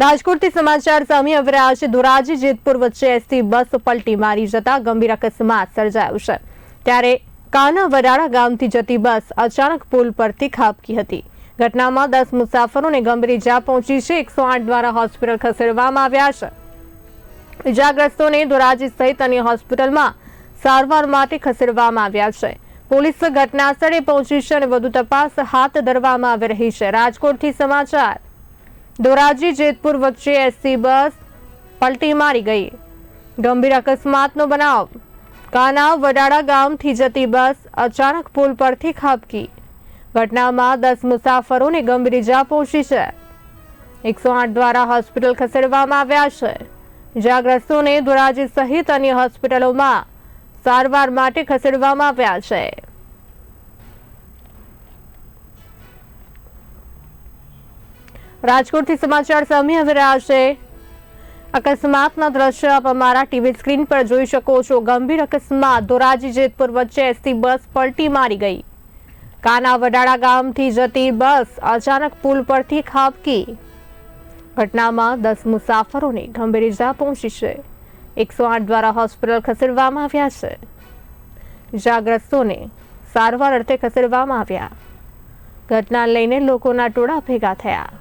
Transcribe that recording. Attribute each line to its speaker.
Speaker 1: રાજકોટથી સમાચાર સામે આવી રહ્યા ધોરાજી, જેતપુર વચ્ચે એસટી બસ પલટી મારી જતા ગંભીર અકસ્માત સર્જાયો છે. ત્યારે કાના વરાળા ગામથી જતી બસ અચાનક પુલ પરથી ખાબકી હતી. ઘટનામાં દસ મુસાફરોને ગંભીર ઇજા પહોંચી છે. એકસો આઠ દ્વારા હોસ્પિટલ ખસેડવામાં આવ્યા છે. ઇજાગ્રસ્તોને ધોરાજી સહિત અન્ય હોસ્પિટલમાં સારવાર માટે ખસેડવામાં આવ્યા છે. પોલીસ ઘટના સ્થળે પહોંચી છે અને વધુ તપાસ હાથ ધરવામાં આવી રહી છે. રાજકોટથી સમાચાર. ધોરાજી, જેતપુર વચ્ચે એસટી બસ પલટી મારી ગઈ. ગંભીર અકસ્માતનો બનાવ. કાના વડાળા ગામથી જતી બસ અચાનક પુલ પરથી ખાબકી. ઘટનામાં દસ મુસાફરોને ગંભીર ઇજા પહોંચી છે. એકસો આઠ દ્વારા હોસ્પિટલ ખસેડવામાં આવ્યા છે. ઇજાગ્રસ્તોને ધોરાજી સહિત અન્ય હોસ્પિટલોમાં સારવાર માટે ખસેડવામાં આવ્યા છે. રાજકોટથી સમાચાર સામે આવી રહ્યા છે. અકસ્માતના દ્રશ્ય આપ અમારા ટીવી સ્ક્રીન પર જોઈ શકો છો. ગંભીર અકસ્માત ધોરાજી જેતપુર વચ્ચે એસટી બસ પલટી મારી ગઈ. કાના વડાળા ગામથી જતી બસ અચાનક પુલ પરથી ખાબકી. ઘટનામાં દસ મુસાફરોને ગંભીર ઇજા પહોંચી છે. એકસો આઠ દ્વારા હોસ્પિટલ ખસેડવામાં આવ્યા છે. ઇજાગ્રસ્તોને સારવાર અર્થે ખસેડવામાં આવ્યા. ઘટના લઈને લોકોના ટોળા ભેગા થયા.